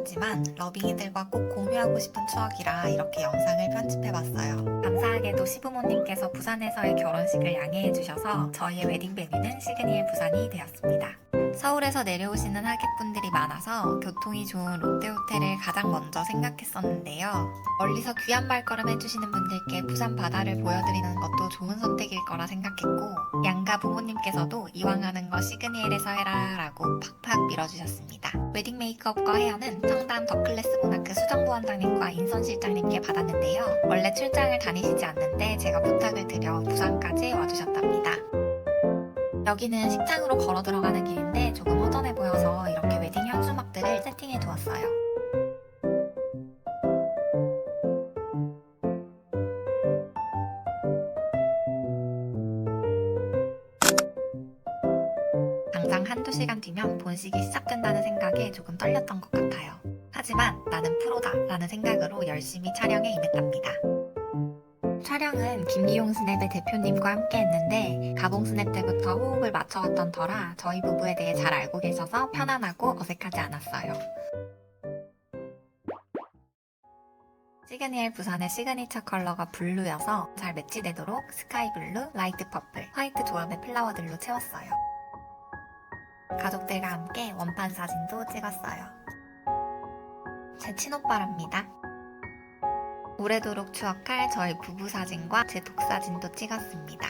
2년이나 지났지만 러빙이들과 꼭 공유하고 싶은 추억이라 이렇게 영상을 편집해봤어요. 감사하게도 시부모님께서 부산에서의 결혼식을 양해해주셔서 저희의 웨딩 베뉴는 시그니엘 부산이 되었습니다. 서울에서 내려오시는 하객분들이 많아서 교통이 좋은 롯데호텔을 가장 먼저 생각했었는데요. 멀리서 귀한 발걸음 해주시는 분들께 부산 바다를 보여드리는 것도 좋은 선택일 거라 생각했고 양가 부모님께서도 이왕 하는 거 시그니엘에서 해라 라고 팍팍 밀어주셨습니다. 웨딩 메이크업과 헤어는 청담 더클래스 모나크 수정부 원장님과 인선 실장님께 받았는데요. 원래 출장을 다니시지 않는데 제가 부탁을 드려 부산까지 와주셨답니다. 여기는 식장으로 걸어 들어가는 길인데 조금 허전해 보여서 이렇게 웨딩 현수막들을 세팅해 두었어요. 당장 한두 시간 뒤면 본식이 시작된다는 생각에 조금 떨렸던 것 같아요. 하지만 나는 프로다 라는 생각으로 열심히 촬영에 임했답니다. 촬영은 김기용 스냅의 대표님과 함께 했는데 가봉 스냅 때부터 호흡을 맞춰왔던 터라 저희 부부에 대해 잘 알고 계셔서 편안하고 어색하지 않았어요. 시그니엘 부산의 시그니처 컬러가 블루여서 잘 매치되도록 스카이 블루, 라이트 퍼플, 화이트 조합의 플라워들로 채웠어요. 가족들과 함께 원판 사진도 찍었어요. 제 친오빠랍니다. 오래도록 추억할 저희 부부 사진과 제 독사진도 찍었습니다.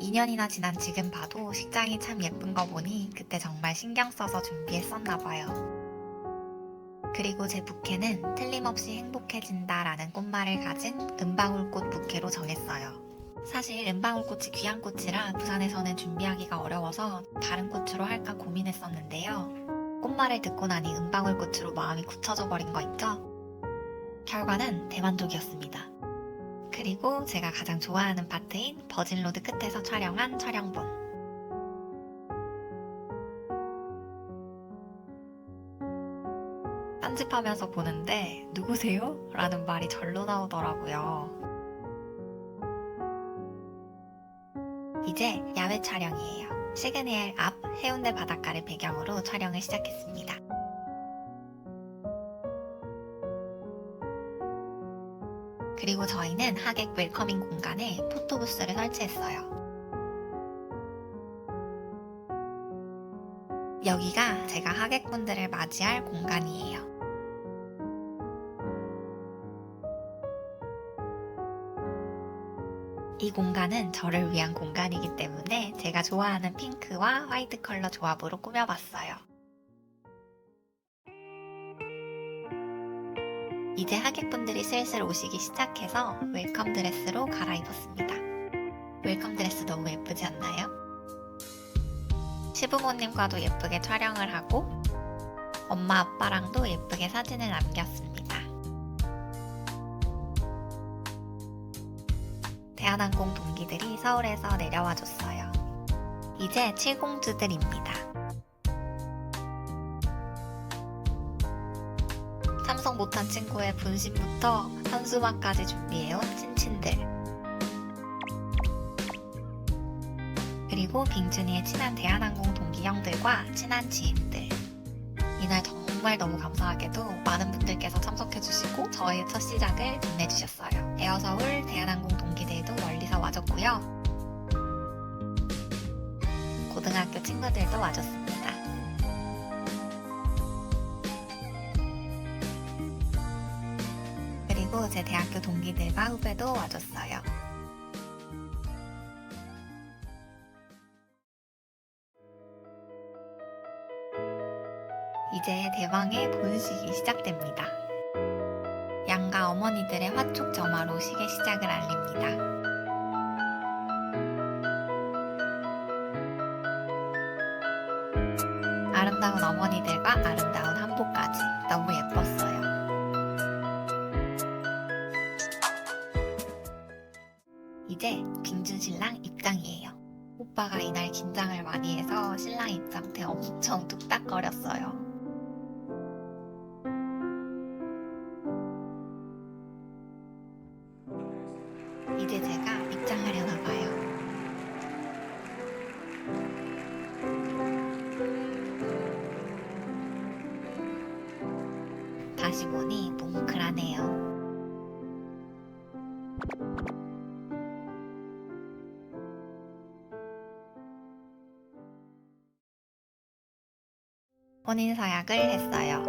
(2년이나) 지난 지금 봐도 식장이 참 예쁜 거 보니 그때 정말 신경 써서 준비했었나 봐요. 그리고 제 부케는 틀림없이 행복해진다라는 꽃말을 가진 은방울꽃 부케로 정했어요. 사실 은방울꽃이 귀한 꽃이라 부산에서는 준비하기가 어려워서 다른 꽃으로 할까 고민했었는데요. 꽃말을 듣고 나니 은방울꽃으로 마음이 굳혀져 버린 거 있죠? 결과는 대만족이었습니다. 그리고 제가 가장 좋아하는 파트인 버진로드 끝에서 촬영한 촬영본. 편집하면서 보는데 누구세요? 라는 말이 절로 나오더라고요. 이제 야외 촬영이에요. 시그니엘 앞 해운대 바닷가를 배경으로 촬영을 시작했습니다. 그리고 저희는 하객 웰커밍 공간에 포토부스를 설치했어요. 여기가 제가 하객분들을 맞이할 공간이에요. 이 공간은 저를 위한 공간이기 때문에 제가 좋아하는 핑크와 화이트 컬러 조합으로 꾸며봤어요. 이제 하객분들이 슬슬 오시기 시작해서 웰컴 드레스로 갈아입었습니다. 웰컴 드레스 너무 예쁘지 않나요? 시부모님과도 예쁘게 촬영을 하고 엄마 아빠랑도 예쁘게 사진을 남겼습니다. 대한항공 동기들이 서울에서 내려와 줬어요. 이제 칠공주들입니다. 참석 못한 친구의 분심부터 현수막까지 준비해온 친친들. 그리고 빙준이의 친한 대한항공 동기 형들과 친한 지인들. 이날 정말 너무 감사하게도 많은 분들께서 참석해주시고 저의 첫 시작을 빛내주셨어요. 에어서울 대한항공 동기 멀리서 와줬고요. 고등학교 친구들도 와줬습니다. 그리고 제 대학교 동기들과 후배도 와줬어요. 이제 대망의 본식이 시작됩니다. 양가 어머니들의 화촉 점화로 시계 시작을 알립니다. 아름다운 어머니들과 아름다운 한복까지 너무 예뻤어요. 다시 보니 뭉클하네요. 혼인서약을 했어요.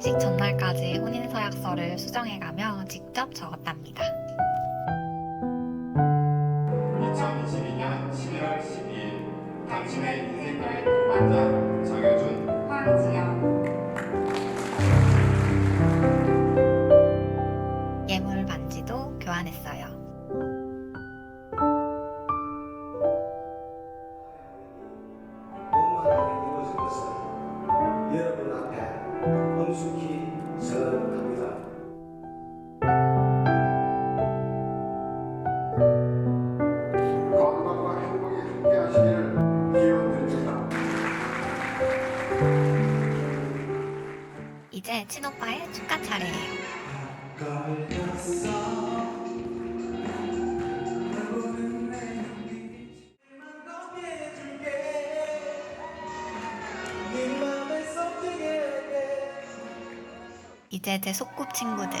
식 전날까지 혼인서약서를 수정해가며 직접 적었답니다. 2022년 11월 12일 당신의 인생과의 동반자 정효준 황지연 친오빠의 축하 차례예요. 이제 제 소꿉 친구들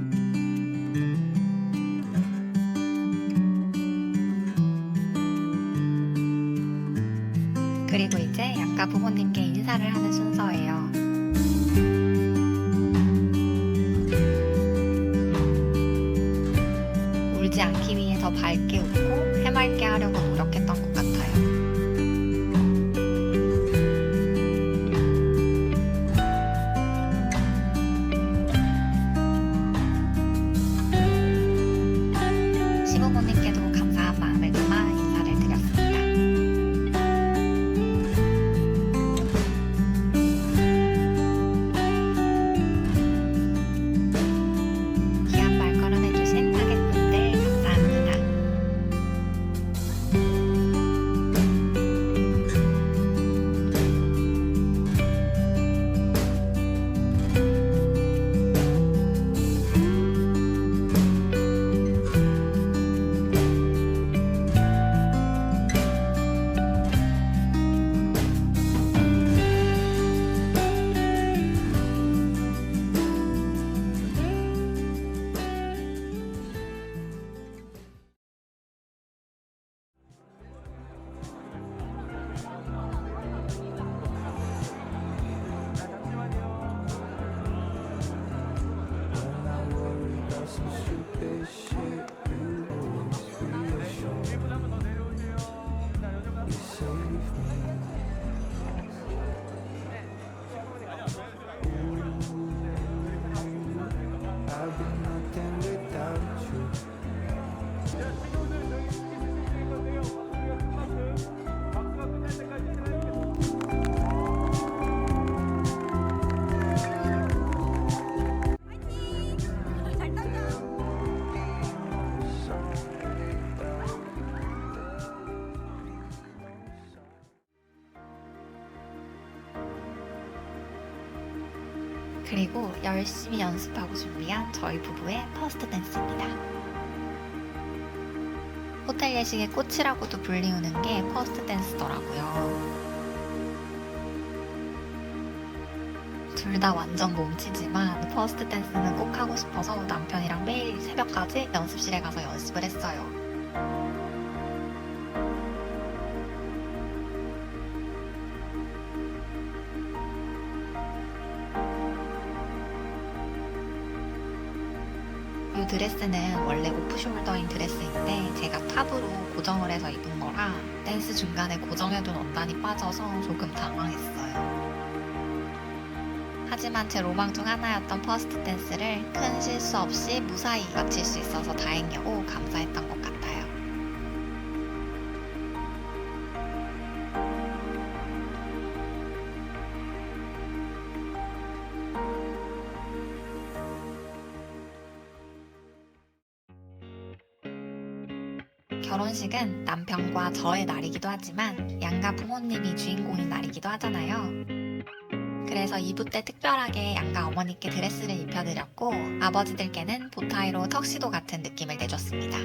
않기 위해 더 밝게 웃고 해맑게 하려고 노력했던 것 그리고 열심히 연습하고 준비한 저희 부부의 퍼스트 댄스입니다. 호텔 예식의 꽃이라고도 불리우는 게 퍼스트 댄스더라고요. 둘 다 완전 몸치지만 퍼스트 댄스는 꼭 하고 싶어서 남편이랑 매일 새벽까지 연습실에 가서 연습을 했어요. 드레스는 원래 오프숄더인 드레스인데 제가 탑으로 고정을 해서 입은 거라 댄스 중간에 고정해둔 원단이 빠져서 조금 당황했어요. 하지만 제 로망 중 하나였던 퍼스트 댄스를 큰 실수 없이 무사히 마칠 수 있어서 다행이고 감사했던 것 같아요. 결혼식은 남편과 저의 날이기도 하지만 양가 부모님이 주인공인 날이기도 하잖아요. 그래서 2부 때 특별하게 양가 어머니께 드레스를 입혀드렸고 아버지들께는 보타이로 턱시도 같은 느낌을 내줬습니다.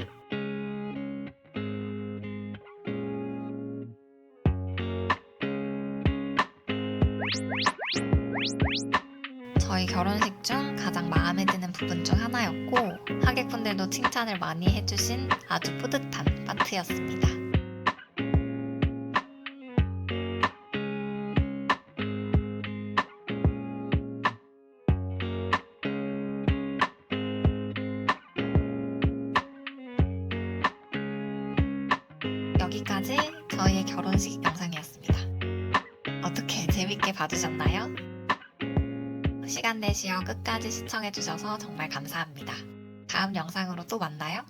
저희 결혼식 중 가장 마음에 드는 부분 중 하나였고 하객분들도 칭찬을 많이 해주신 아주 뿌듯한 파트였습니다. 여기까지 저희의 결혼식 영상이었습니다. 어떻게 재밌게 봐주셨나요? 시간 내시어 끝까지 시청해주셔서 정말 감사합니다. 다음 영상으로 또 만나요.